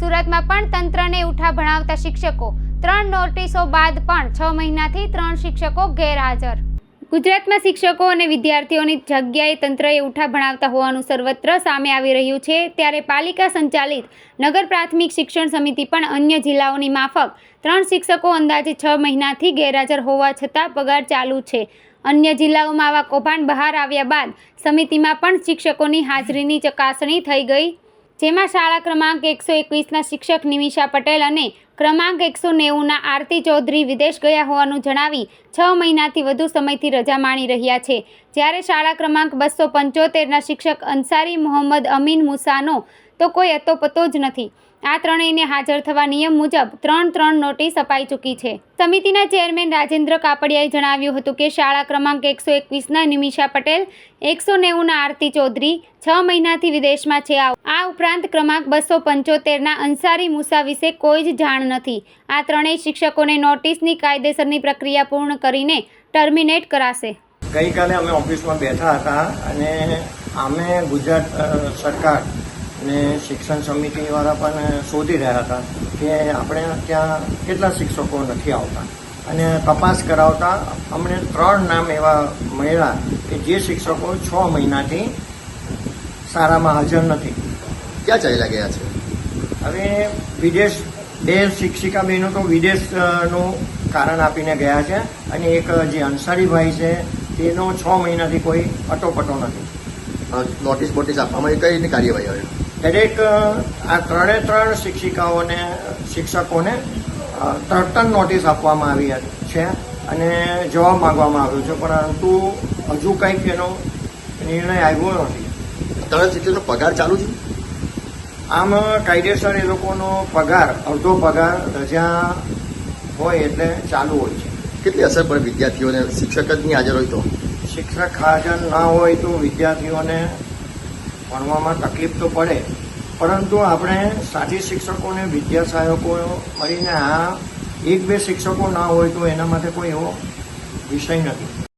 સુરતમાં પણ તંત્રને ઉઠા ભણાવતા શિક્ષકો. ત્રણ નોટિસો બાદ પણ છ મહિનાથી ત્રણ શિક્ષકો ગેરહાજર. ગુજરાતમાં શિક્ષકો અને વિદ્યાર્થીઓની જગ્યાએ તંત્રએ ઉઠા ભણાવતા હોવાનું સર્વત્ર સામે આવી રહ્યું છે, ત્યારે પાલિકા સંચાલિત નગર પ્રાથમિક શિક્ષણ સમિતિ પણ અન્ય જિલ્લાઓની માફક. ત્રણ શિક્ષકો અંદાજે છ મહિનાથી ગેરહાજર હોવા છતાં પગાર ચાલુ છે. અન્ય જિલ્લાઓમાં આવા કૌભાંડ બહાર આવ્યા બાદ સમિતિમાં પણ શિક્ષકોની હાજરીની ચકાસણી થઈ ગઈ. જેમાં શાળા ક્રમાંક એકસો એકવીસના શિક્ષક નિમિષા પટેલ અને ક્રમાંક એકસો નેવુંના આરતી ચૌધરી વિદેશ ગયા હોવાનું જણાવી છ મહિનાથી વધુ સમયથી રજા માણી રહ્યા છે. જ્યારે શાળા ક્રમાંક બસો પંચોતેરના શિક્ષક અંસારી મોહમ્મદ અમીન મુસાનો તો કોઈ અતોપતો જ નથી. આ ત્રણેયને હાજર થવા નિયમ મુજબ ત્રણ ત્રણ નોટિસ અપાઈ ચૂકી છે. સમિતિના ચેરમેન રાજેન્દ્ર કાપડિયાએ જણાવ્યું હતું કે શાળા ક્રમાંક એકસો એકવીસના નિમિષા પટેલ, એકસો નેવુંના આરતી ચૌધરી છ મહિનાથી વિદેશમાં છે આ આ ઉપરાંત ક્રમાંક બસો પંચોતેરના અંસારી મુસા વિશે કોઈ જ જાણ નથી. આ ત્રણેય શિક્ષકોને નોટિસની કાયદેસરની પ્રક્રિયા પૂર્ણ કરીને ટર્મિનેટ કરાશે. ગઈકાલે અમે ઓફિસમાં બેઠા હતા અને અમે ગુજરાત સરકાર ને શિક્ષણ સમિતિવાળા પણ શોધી રહ્યા હતા કે આપણે ત્યાં કેટલા શિક્ષકો નથી આવતા. અને તપાસ કરાવતા અમને ત્રણ નામ એવા મળ્યા કે જે શિક્ષકો છ મહિનાથી શાળામાં હાજર નથી. ક્યાં ચાલ્યા ગયા છે? હવે વિદેશ બે શિક્ષિકા બહેનો તો વિદેશનું કારણ આપીને ગયા છે અને એક જે અંસારીભાઈ છે તેનો છ મહિનાથી કોઈ અટોપટો નથી. નોટિસ બોટિસ આપવામાં કઈ રીતની કાર્યવાહી આવે? દરેક આ ત્રણે ત્રણ શિક્ષિકાઓને શિક્ષકોને તરત નોટિસ આપવામાં આવી છે અને જવાબ માંગવામાં આવ્યો છે. પરંતુ હજુ કંઈક એનો નિર્ણય આવ્યો નથી. ત્રણ શિક્ષકનો પગાર ચાલુ છે? આમ કાયદેસર એ લોકોનો પગાર અડધો પગાર રજા હોય એટલે ચાલુ હોય છે. કેટલી અસર પડે વિદ્યાર્થીઓને? શિક્ષક જ નહીં હાજર હોય તો? શિક્ષક હાજર ના હોય તો વિદ્યાર્થીઓને ભણવામાં તકલીફ તો પડે. પરંતુ આપણે સાથી શિક્ષકોને વિદ્યા સહાયકો મળીને આ એક બે શિક્ષકો ના હોય તો એના માટે કોઈ એવો વિષય નથી.